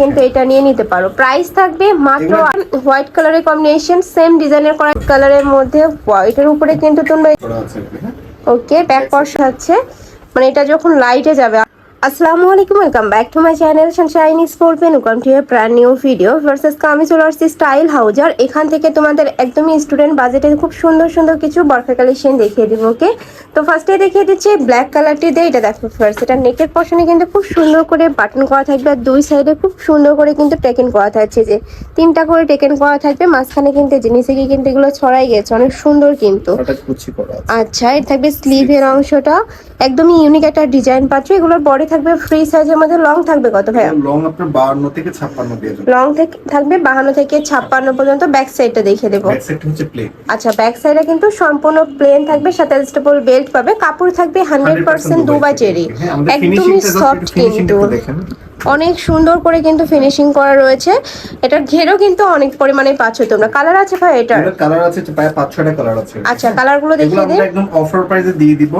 কিন্তু এটা নিয়ে নিতে পারো প্রাইস থাকবে মাত্র হোয়াইট কালারের কম্বিনেশন সেম ডিজাইনের করা কালারের মধ্যে হোয়াইটের উপরে কিন্তু তোমরা? ওকে ব্যাক পর্স আছে মানে এটা যখন লাইটে যাবে আসসালামু আলাইকুম welcome back to my channel sunshine sport pen welcome to a brand new video versus আমি চলে আসছি স্টাইল হাউজার এখান থেকে তোমাদের একদমই স্টুডেন্ট বাজেটে খুব সুন্দর সুন্দর কিছু বরফা কালেকশন দেখিয়ে দিব ওকে তো ফার্স্টে দেখিয়ে দিচ্ছি ব্ল্যাক কালারটি দিয়ে এটা দেখো ফার্স্ট এটা নেকের পশনে কিন্তু খুব সুন্দর করে বাটন করা থাকবে আর দুই সাইডে খুব সুন্দর করে কিন্তু টেকেন করা থাকছে যে তিনটা করে টেকেন করা থাকবে মাঝখানে কিন্তু জিনিসে গিয়ে কিন্তু এগুলো ছড়াই গেছে অনেক সুন্দর কিন্তু। আচ্ছা এটা থাকবে স্লিভের অংশটা। একদমই ইউনিক একটা ডিজাইন পাচ্ছ। এগুলোর বডি থাকবে ফ্রি সাইজের মধ্যে লং থাকবে কত ভাই লং আপনার 52 থেকে 56 দিয়ে লং থেকে থাকবে বাহান্ন থেকে ছাপ্পান্ন পর্যন্ত ব্যাক সাইডটা দেখিয়ে দেবো। ব্যাক সাইড হচ্ছে প্লেন আচ্ছা ব্যাক সাইডে কিন্তু সম্পূর্ণ প্লেন থাকবে সাথে অ্যাডজাস্টেবল বেল্ট পাবে। কাপড় থাকবে হান্ড্রেড পার্সেন্ট দুবাই চেরি। হ্যাঁ, একদমই সফট কিন্তু। অনেক সুন্দর করে কিন্তু ফিনিশিং করা রয়েছে। এটার ঘেরও কিন্তু অনেক পরিমাণে পাচ্ছ তোমরা। কালার আছে ভাই এটার? কালার আছে প্রায় 5 6টা কালার আছে। আচ্ছা কালারগুলো দেখিয়ে দিন একদম অফার প্রাইসে দিয়ে দিব।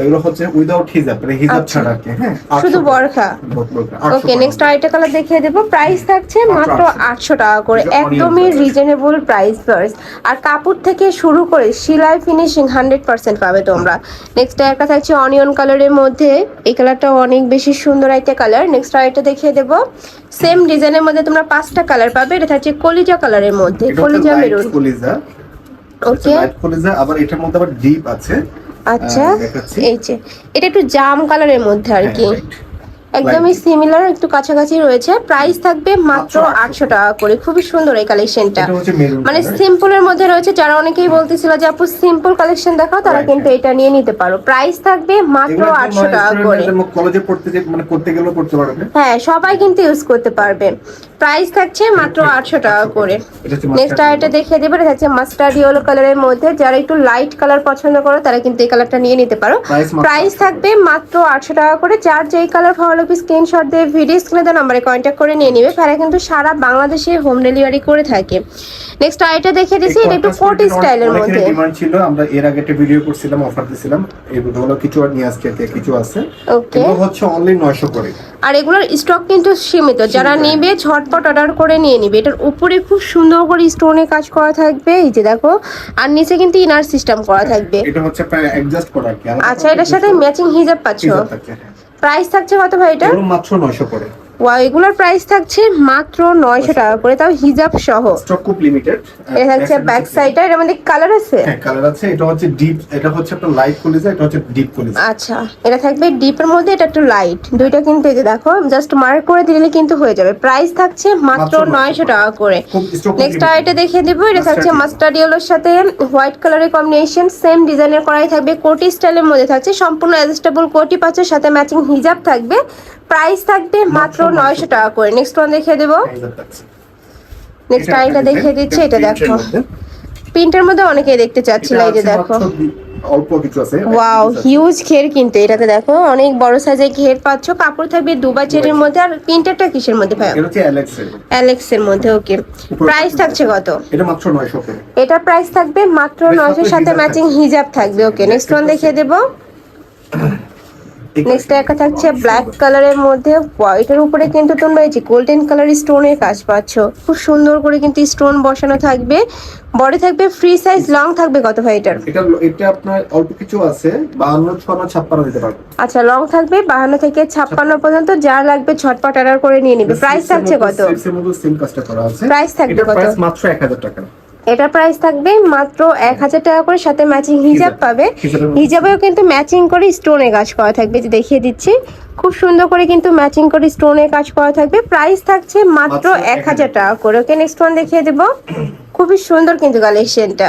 এগুলো হচ্ছে উইদাউট হিজাব মানে হিজাব আচ্ছা। ছাড়া কি হ্যাঁ? শুধু 800 বরখা? 800 ওকে নেক্সট আরেকটা কালার দেখিয়ে দেবো। প্রাইস থাকছে মাত্র মাত্র আটশো। টাকা করে। একদমই। রিজনেবল প্রাইস ফার্স আর কাপড় থেকে শুরু করে সেলাই ফিনিশিং হান্ড্রেড পার্সেন্ট পাবে তোমরা। নেক্সট একটা থাকছে অনিয়ন কালারের মধ্যে। এই কালারটা অনেক বেশি সুন্দর একটা কালার নেক্সট আরেকটা দেখিয়ে দেবো। সেম ডিজাইনের মধ্যে তোমরা পাঁচটা কালার পাবে। এটা থাকছে কলিজা কালারের মধ্যে। কলিজা মেরুন কলিজা। ওকে লাইট কলিজা আবার এটার মধ্যে আবার ডিপ আছে। আচ্ছা এই যে এটা একটু জাম কালারের মধ্যে আর কি। হ্যাঁ, একদমই সিমিলার একটু কাছাকাছি রয়েছে। প্রাইস থাকবে মাত্র আটশো টাকা করে। খুবই সুন্দর এই কালেকশনটা মানে সিম্পলের মধ্যে রয়েছে। যারা অনেকেই বলতেছিল যে আপু সিম্পল কালেকশন দেখাও তারা কিন্তু এটা নিয়ে নিতে পারো। প্রাইস থাকবে মাত্র আটশো টাকা করে। কলেজে পড়তে মানে করতে গেলেও করতে পারবে হ্যাঁ সবাই কিন্তু ইউজ করতে পারবে। প্রাইস থাকছে মাত্র আটশো টাকা করে। নেক্সট mustard আরেকটা দেখিয়ে দেবে এটা হচ্ছে মাস্টার্ড ইয়েলো কালারের মধ্যে। যারা একটু লাইট কালার পছন্দ করো তারা কিন্তু এই কালারটা নিয়ে নিতে পারো। প্রাইস থাকবে মাত্র আটশো টাকা করে। যার যেই কালার ভালো লাগবে স্ক্রিনশট দিয়ে ভিডিও স্ক্রিনে দেওয়া নাম্বারে কন্ট্যাক্ট করে নিয়ে নিবে। তারা কিন্তু সারা বাংলাদেশে হোম ডেলিভারি করে থাকে। নেক্সট আরেকটা দেখিয়ে দিচ্ছি এটা একটু কোটি স্টাইলের মধ্যে। ডিমান্ড ছিল আমরা এর আগে একটা ভিডিও করছিলাম অফার দিছিলাম। এই গুলো কিছু আর নিয়ে আসছে কিছু আছে। ওকে এগুলো হচ্ছে অনলি 900 করে। আর এগুলোর স্টক কিন্তু সীমিত। যারা নেবে ঝটপট অর্ডার করে নিয়ে নিবে। এটার উপরে খুব সুন্দর করে স্টোনে কাজ করা থাকবে। এই যে দেখো আর নিচে কিন্তু ইনার সিস্টেম করা থাকবে। এটা হচ্ছে প্রায় অ্যাডজাস্ট করা আচ্ছা এটার সাথে ম্যাচিং হিজাব পাচ্ছো? থাকছে, হ্যাঁ। প্রাইস থাকছে কত ভাই এটা? মাত্র 900 করে। ওয়াও এগুলোর প্রাইস থাকছে মাত্র নয়শো টাকা করে তাও হিজাব সহ। স্টক খুব লিমিটেড এটা থাকছে ব্যাক সাইডটা এর মধ্যে কালার আছে? হ্যাঁ কালার আছে এটা হচ্ছে ডিপ এটা হচ্ছে আপনার লাইট কলিজা এটা হচ্ছে ডিপ কলিজা আচ্ছা এটা থাকবে ডিপের মধ্যে এটা একটু লাইট দুইটা কিন্তু এই যে দেখো জাস্ট মার্ক করে দিলে কিন্তু হয়ে যাবে। প্রাইস থাকছে মাত্র মাত্র নয়শো টাকা করে। নেক্সট আইটা দেখিয়ে দেবো এটা থাকছে মাস্টার্ড ইয়েলোর সাথে হোয়াইট কালারের কম্বিনেশন সেম ডিজাইনের করাই থাকবে কোটি স্টাইলের মধ্যে থাকছে সম্পূর্ণ অ্যাডজাস্টেবল কোটি পাঁচের সাথে ম্যাচিং হিজাব থাকবে। প্রাইস থাকবে মাত্র নয়শো টাকা করে। নেক্সট ওয়ান দেখিয়ে দেবো। নেক্সট আইটা দেখিয়ে দিচ্ছে এটা দেখো। প্রিন্টের মধ্যে অনেকেই দেখতে চাচ্ছিল এই যে দেখো। অল্প কিছু আছে ওয়াও হিউজ ঘের কিন্তু এটাতে দেখো। অনেক বড় সাইজের ঘের পাচ্ছ। কাপড় থাকবে দুবার চেরির মধ্যে আর প্রিন্টারটা কিসের মধ্যে ভাই? এটা হচ্ছে অ্যালেক্স এর। অ্যালেক্স এর মধ্যে ওকে প্রাইস থাকছে। কত? এটা মাত্র 900 করে। এটার প্রাইস থাকবে মাত্র এর সাথে নয়শোর সাথে ম্যাচিং হিজাব থাকবে ওকে নেক্সট ওয়ান দেখিয়ে দেবো। নেক্সট একটা থাকছে ব্ল্যাক কালারের মধ্যে হোয়াইটের উপরে কিন্তু তোমরা এই যে গোল্ডেন কালার স্টোনের কাজ পাচ্ছ। খুব সুন্দর করে কিন্তু স্টোন বসানো থাকবে। বডি থাকবে ফ্রি সাইজ লং থাকবে কত ভাই এটার? এটা এটা আপনার অল্প কিছু আছে 52 56 56 দিতে পারব। আচ্ছা লং থাকবে বাহান্ন থেকে ছাপ্পান্ন পর্যন্ত যা লাগবে ছটপট অর্ডার করে নিয়ে নিবে। প্রাইস থাকছে কত? Price থাকবে কত? প্রাইস মাত্র 1000 টাকা। এটা প্রাইস থাকবে মাত্র এক হাজার টাকা করে সাথে ম্যাচিং হিজাব। পাবে। হিজাবেও কিন্তু ম্যাচিং করে স্টোনে কাজ করা থাকবে যে দেখিয়ে দিচ্ছি। খুব সুন্দর করে কিন্তু ম্যাচিং করে স্টোনে কাজ করা থাকবে। প্রাইস থাকছে মাত্র মাত্র এক হাজার। টাকা করে। ওকে নেক্সট ওয়ান দেখিয়ে দেবো। খুবই সুন্দর কিন্তু কালেকশনটা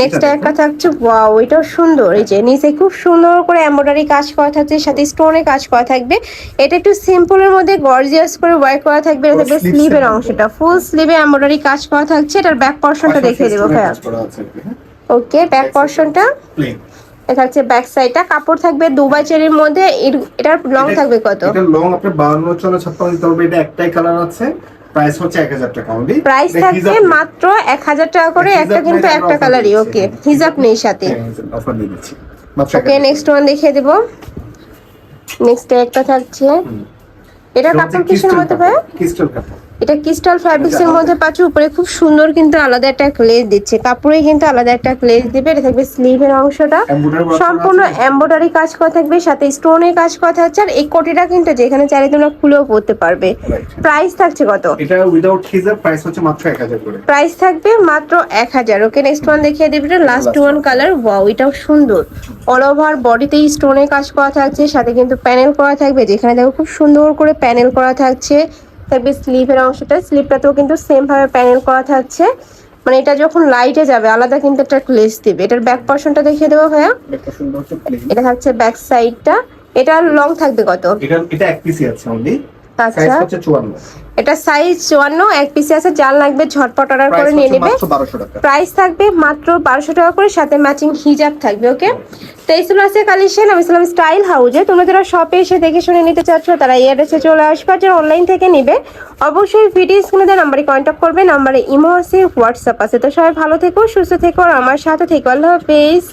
নেক্সট এটা একটা থাকছে ওয়াও এটাও সুন্দর। এই যে নিচে খুব সুন্দর করে এমব্রয়ডারি কাজ করা থাকছে সাথে স্টোনে কাজ করা থাকবে। এটা একটু সিম্পলের মধ্যে গর্জিয়াস করে ওয়ার্ক করা থাকবে এটা থাকবে স্লিভের অংশটা। ফুল স্লিভে এমব্রয়ডারি কাজ করা থাকছে এটার ব্যাক পোর্শনটা দেখিয়ে দেবো ভাইয়া হ্যাঁ। ওকে ব্যাক পোর্শনটা এটা হচ্ছে ব্যাক সাইডটা কাপড় থাকবে দুবাই চেরির মধ্যে। এটার লং থাকবে কত? এটা লং আপনার 52 চলে 56 দিতে হবে। এটা একটাই কালার আছে। প্রাইস হচ্ছে 1000 টাকা অনলি প্রাইস থাকবে মাত্র এক হাজার টাকা করে একটা কিন্তু একটা কালারই ওকে হিজাব নেই সাথে। অফার দিয়ে দিচ্ছি। ওকে নেক্সট ওয়ান দেখিয়ে দেবো। নেক্সট একটা থাকছে। এটা কাপড় কিসের মধ্যে ভাই ক্রিস্টাল কাপড়। এটা ক্রিস্টাল ফ্যাব্রিক্স এর মধ্যে পাচ্ছ উপরে খুব সুন্দর কিন্তু আলাদা একটা গ্লেজ দিচ্ছে। কাপড়ে কিন্তু আলাদা একটা গ্লেজ দিবে এটা থাকবে স্লিভের অংশটা। সম্পূর্ণ। এমব্রয়ডারি কাজ করা থাকবে সাথে স্টোনের কাজ করা থাকছে আর এই কোটিটা কিন্তু যেখানে চাইলে তোমরা খুলেও পড়তে পারবে. প্রাইস থাকছে কত? এটা উইদাউট হিজাব প্রাইস হচ্ছে মাত্র এক হাজার করে। প্রাইস থাকবে মাত্র এক হাজার। ওকে নেক্সট ওয়ান দেখিয়ে দিবি লাস্ট ওয়ান কালার ওয়াও এটাও সুন্দর। অল ওভার বডিতেই স্টোনের কাজ করা থাকছে সাথে কিন্তু প্যানেল করা থাকবে যেখানে দেখো খুব সুন্দর করে প্যানেল করা থাকছে। থাকবে স্লিভের অংশটা। স্লিভটাতেও কিন্তু সেম ভাবে প্যানেল করা থাকছে। মানে এটা যখন লাইটে যাবে আলাদা কিন্তু একটা ক্লেস দিবে। এটার ব্যাক পোর্শনটা দেখিয়ে দেবো ভাইয়া। এটা থাকছে ব্যাক সাইডটা এটা লং থাকবে কত? এটা এটা এক পিসি আছে অনলি আচ্ছা এটা সাইজ চুয়ান্ন এক পিসে আছে যার লাগবে ঝটপট অর্ডার করে নিয়ে নেবে। প্রাইস থাকবে মাত্র বারোশো টাকা করে সাথে ম্যাচিং হিজাব থাকবে ওকে তো এই ছিল আছে কালেকশন আমি ছিলাম স্টাইল হাউজে তোমরা যারা শপে এসে দেখে শুনে নিতে চাচ্ছ তারা এই অ্যাড্রেসে চলে আসবে আর যারা অনলাইন থেকে নিবে অবশ্যই ভিডিও স্ক্রিনে দেওয়া নাম্বারে কন্ট্যাক্ট করবে নাম্বারে ইমো আছে হোয়াটসঅ্যাপ আছে। তো সবাই ভালো থেকো সুস্থ থেকো আর আমার সাথে থেকো। আল্লাহ হাফেজ।